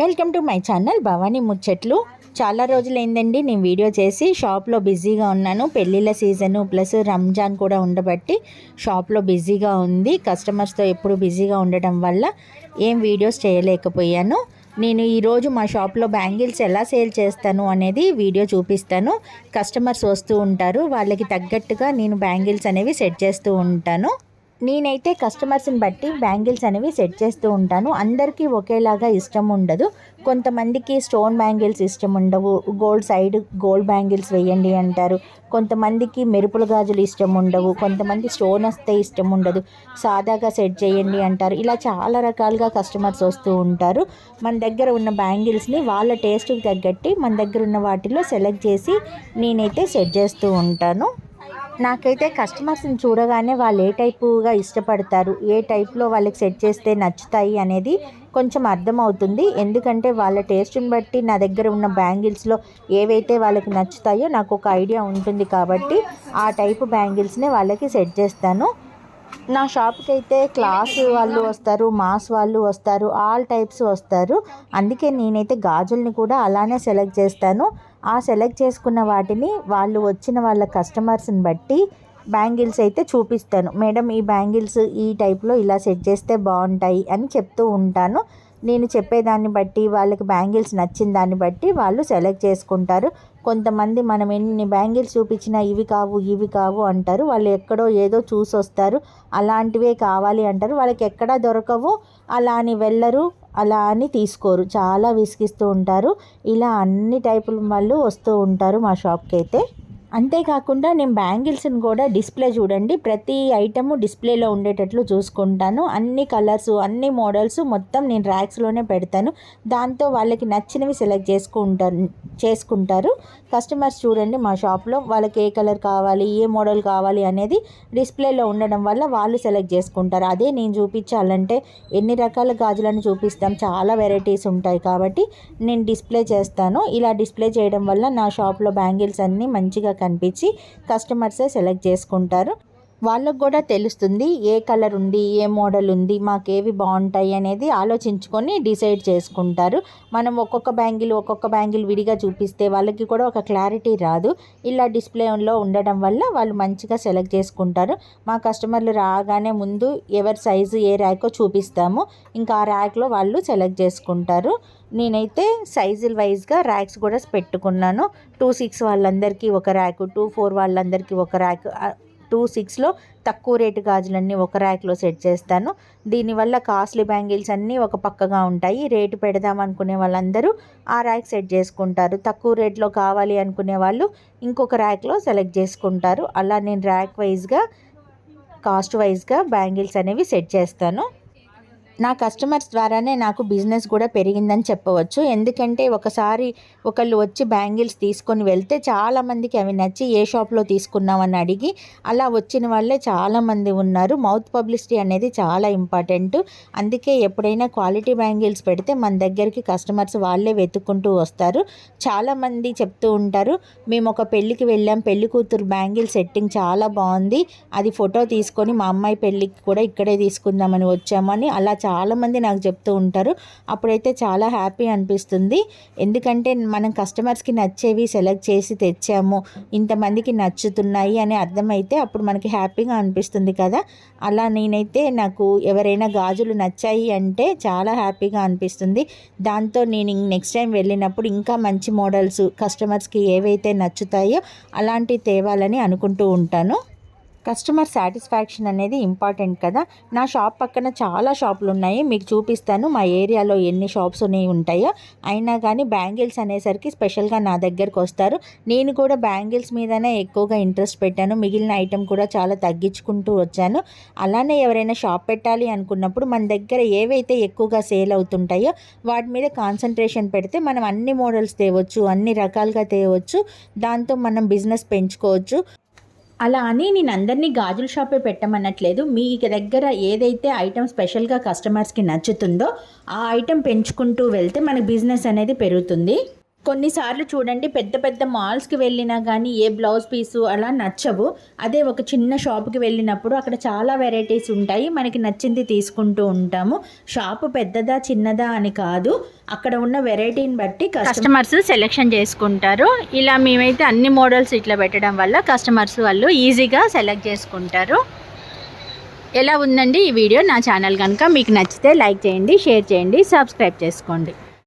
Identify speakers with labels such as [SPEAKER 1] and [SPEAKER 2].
[SPEAKER 1] Welcome to my channel Bhavani Muchchatlu చాలా రోజులైందండి నేను video చేసి షాప్లో బిజీగా ఉన్నాను. పెళ్ళిళ్ళ సీజను ప్లస్ రంజాన్ కూడా ఉండబట్టి షాప్లో బిజీగా ఉంది. కస్టమర్స్తో ఎప్పుడు బిజీగా ఉండటం వల్ల ఏం వీడియోస్ చేయలేకపోయాను. నేను ఈరోజు మా షాప్లో బ్యాంగిల్స్ ఎలా సేల్ చేస్తాను అనేది వీడియో చూపిస్తాను. కస్టమర్స్ వస్తూ ఉంటారు. వాళ్ళకి తగ్గట్టుగా నేను బ్యాంగిల్స్ అనేవి సెట్ చేస్తూ ఉంటాను. నేనైతే కస్టమర్స్ని బట్టి బ్యాంగిల్స్ అనేవి సెట్ చేస్తూ ఉంటాను. అందరికీ ఒకేలాగా ఇష్టం ఉండదు. కొంతమందికి స్టోన్ బ్యాంగిల్స్ ఇష్టం ఉండవు. గోల్డ్ సైడ్ గోల్డ్ బ్యాంగిల్స్ వేయండి అంటారు. కొంతమందికి మెరుపుల గాజులు ఇష్టం ఉండవు. కొంతమంది స్టోన్ వస్తే ఇష్టం ఉండదు. సాదాగా సెట్ చేయండి అంటారు. ఇలా చాలా రకాలుగా కస్టమర్స్ వస్తూ ఉంటారు. మన దగ్గర ఉన్న బ్యాంగిల్స్ని వాళ్ళ టేస్ట్కి తగ్గట్టి మన దగ్గర ఉన్న వాటిలో సెలెక్ట్ చేసి నేనైతే సెట్ చేస్తూ ఉంటాను. నాకైతే కస్టమర్స్ని చూడగానే వాళ్ళు ఏ టైపుగా ఇష్టపడతారు ఏ టైప్లో వాళ్ళకి సెట్ చేస్తే నచ్చుతాయి అనేది కొంచెం అర్థమవుతుంది. ఎందుకంటే వాళ్ళ టేస్ట్ని బట్టి నా దగ్గర ఉన్న బ్యాంగిల్స్లో ఏవైతే వాళ్ళకి నచ్చుతాయో నాకు ఒక ఐడియా ఉంటుంది కాబట్టి ఆ టైపు బ్యాంగిల్స్నే వాళ్ళకి సెట్ చేస్తాను. నా షాప్కి అయితే క్లాస్ వాళ్ళు వస్తారు మాస్ వాళ్ళు వస్తారు ఆల్ టైప్స్ వస్తారు. అందుకే నేనైతే గాజుల్ని కూడా అలానే సెలెక్ట్ చేస్తాను. ఆ సెలెక్ట్ చేసుకున్న వాటిని వాళ్ళు వచ్చిన వాళ్ళ కస్టమర్స్ని బట్టి బ్యాంగిల్స్ అయితే చూపిస్తాను. మేడం ఈ బ్యాంగిల్స్ ఈ టైప్లో ఇలా సెట్ చేస్తే బాగుంటాయి అని చెప్తూ ఉంటాను. నేను చెప్పేదాన్ని బట్టి వాళ్ళకి బ్యాంగిల్స్ నచ్చిన దాన్ని బట్టి వాళ్ళు సెలెక్ట్ చేసుకుంటారు. కొంతమంది మనం ఎన్ని బ్యాంగిల్స్ చూపించినా ఇవి కావు ఇవి కావు అంటారు. వాళ్ళు ఎక్కడో ఏదో చూసి వస్తారు అలాంటివే కావాలి అంటారు. వాళ్ళకి ఎక్కడా దొరకవు. అలా అని వెళ్ళరు. అలా అని తీసుకోరు. చాలా విసిగిస్తూ ఉంటారు. ఇలా అన్ని టైపుల వాళ్ళు వస్తూ ఉంటారు మా షాప్కి అయితే అంతేకాకుండా నేను బ్యాంగిల్స్ని కూడా డిస్ప్లే చూడండి. ప్రతి ఐటము డిస్ప్లేలో ఉండేటట్లు చూసుకుంటాను. అన్ని కలర్స్ అన్ని మోడల్స్ మొత్తం నేను ర్యాక్స్లోనే పెడతాను. దాంతో వాళ్ళకి నచ్చినవి సెలెక్ట్ చేసుకుంటారు చేసుకుంటారు. కస్టమర్స్ చూడండి మా షాప్లో వాళ్ళకి ఏ కలర్ కావాలి ఏ మోడల్ కావాలి అనేది డిస్ప్లేలో ఉండడం వల్ల వాళ్ళు సెలెక్ట్ చేసుకుంటారు. అదే నేను చూపించాలంటే ఎన్ని రకాల గాజులను చూపిస్తాం? చాలా వెరైటీస్ ఉంటాయి కాబట్టి నేను డిస్ప్లే చేస్తాను. ఇలా డిస్ప్లే చేయడం వల్ల నా షాప్లో బ్యాంగిల్స్ అన్నీ మంచిగా కనిపించి కస్టమర్సే సెలెక్ట్ చేసుకుంటారు. వాళ్ళకు కూడా తెలుస్తుంది ఏ కలర్ ఉంది ఏ మోడల్ ఉంది మాకేవి బాగుంటాయి అనేది ఆలోచించుకొని డిసైడ్ చేసుకుంటారు. మనం ఒక్కొక్క బ్యాంగిల్ ఒక్కొక్క బ్యాంగిల్ విడిగా చూపిస్తే వాళ్ళకి కూడా ఒక క్లారిటీ రాదు. ఇలా డిస్ప్లేలో ఉండడం వల్ల వాళ్ళు మంచిగా సెలెక్ట్ చేసుకుంటారు. మా కస్టమర్లు రాగానే ముందు ఎవరి సైజు ఏ ర్యాకో చూపిస్తాము. ఇంకా ఆ ర్యాక్లో వాళ్ళు సెలెక్ట్ చేసుకుంటారు. నేనైతే సైజుల వైజ్గా ర్యాక్స్ కూడా పెట్టుకున్నాను. టూ సిక్స్ వాళ్ళందరికీ ఒక ర్యాక్ టూ ఫోర్ వాళ్ళందరికీ ఒక ర్యాక్ టూ సిక్స్లో తక్కువ రేటు గాజులన్నీ ఒక ర్యాక్లో సెట్ చేస్తాను. దీనివల్ల కాస్ట్లీ బ్యాంగిల్స్ అన్నీ ఒక పక్కగా ఉంటాయి. రేటు పెడదాం అనుకునే వాళ్ళందరూ ఆ ర్యాక్ సెట్ చేసుకుంటారు. తక్కువ రేట్లో కావాలి అనుకునే వాళ్ళు ఇంకొక ర్యాక్లో సెలెక్ట్ చేసుకుంటారు. అలా నేను ర్యాక్ వైజ్గా కాస్ట్ వైజ్గా బ్యాంగిల్స్ అనేవి సెట్ చేస్తాను. నా కస్టమర్స్ ద్వారానే నాకు బిజినెస్ కూడా పెరిగిందని చెప్పవచ్చు. ఎందుకంటే ఒకసారి ఒకళ్ళు వచ్చి బ్యాంగిల్స్ తీసుకొని వెళ్తే చాలామందికి అవి నచ్చి ఏ షాప్లో తీసుకున్నామని అడిగి అలా వచ్చిన వాళ్ళే చాలామంది ఉన్నారు. మౌత్ పబ్లిసిటీ అనేది చాలా ఇంపార్టెంట్ అందుకే ఎప్పుడైనా క్వాలిటీ బ్యాంగిల్స్ పెడితే మన దగ్గరికి కస్టమర్స్ వాళ్ళే వెతుక్కుంటూ వస్తారు. చాలామంది చెప్తూ ఉంటారు మేము ఒక పెళ్ళికి వెళ్ళాం. పెళ్ళి కూతురు బ్యాంగిల్ సెట్టింగ్ చాలా బాగుంది. అది ఫోటో తీసుకొని మా అమ్మాయి పెళ్ళికి కూడా ఇక్కడే తీసుకుందామని వచ్చామని అలా చాలామంది నాకు చెప్తూ ఉంటారు. అప్పుడైతే చాలా హ్యాపీ అనిపిస్తుంది. ఎందుకంటే మనం కస్టమర్స్కి నచ్చేవి సెలెక్ట్ చేసి తెచ్చాము. ఇంతమందికి నచ్చుతున్నాయి అని అర్థమైతే అప్పుడు మనకి హ్యాపీగా అనిపిస్తుంది కదా. అలా నేనైతే నాకు ఎవరైనా గాజులు నచ్చాయి అంటే చాలా హ్యాపీగా అనిపిస్తుంది. దాంతో నేను నెక్స్ట్ టైం వెళ్ళినప్పుడు ఇంకా మంచి మోడల్స్ కస్టమర్స్కి ఏవైతే నచ్చుతాయో అలాంటివి తేవాలని అనుకుంటూ ఉంటాను. కస్టమర్ సాటిస్ఫాక్షన్ అనేది ఇంపార్టెంట్ కదా. నా షాప్ పక్కన చాలా షాపులు ఉన్నాయి. మీకు చూపిస్తాను మా ఏరియాలో ఎన్ని షాప్స్ అనేవి ఉంటాయో. అయినా కానీ బ్యాంగిల్స్ అనేసరికి స్పెషల్గా నా దగ్గరకు వస్తారు. నేను కూడా బ్యాంగిల్స్ మీదనే ఎక్కువగా ఇంట్రెస్ట్ పెట్టాను. మిగిలిన ఐటెం కూడా చాలా తగ్గించుకుంటూ వచ్చాను. అలానే ఎవరైనా షాప్ పెట్టాలి అనుకున్నప్పుడు మన దగ్గర ఏవైతే ఎక్కువగా సేల్ అవుతుంటాయో వాటి మీద కాన్సన్ట్రేషన్ పెడితే మనం అన్ని మోడల్స్ తేవచ్చు అన్ని రకాలుగా తేవచ్చు. దాంతో మనం బిజినెస్ పెంచుకోవచ్చు. అలా అని నేను అందరినీ గాజుల షాపే పెట్టమనట్లేదు. మీ దగ్గర ఏదైతే ఐటెం స్పెషల్గా కస్టమర్స్కి నచ్చుతుందో ఆ ఐటెం పెంచుకుంటూ వెళ్తే మన బిజినెస్ అనేది పెరుగుతుంది. కొన్నిసార్లు చూడండి పెద్ద పెద్ద మాల్స్కి వెళ్ళినా కానీ ఏ బ్లౌజ్ పీసు అలా నచ్చవు. అదే ఒక చిన్న షాప్కి వెళ్ళినప్పుడు అక్కడ చాలా వెరైటీస్ ఉంటాయి. మనకి నచ్చింది తీసుకుంటూ ఉంటాము. షాపు పెద్దదా చిన్నదా అని కాదు. అక్కడ ఉన్న వెరైటీని బట్టి కస్టమర్స్ సెలెక్షన్ చేసుకుంటారు. ఇలా మేమైతే అన్ని మోడల్స్ ఇట్లా పెట్టడం వల్ల కస్టమర్స్ వాళ్ళు ఈజీగా సెలెక్ట్ చేసుకుంటారు. ఎలా ఉందండి ఈ వీడియో నా ఛానల్ కనుక మీకు నచ్చితే లైక్ చేయండి షేర్ చేయండి సబ్స్క్రైబ్ చేసుకోండి.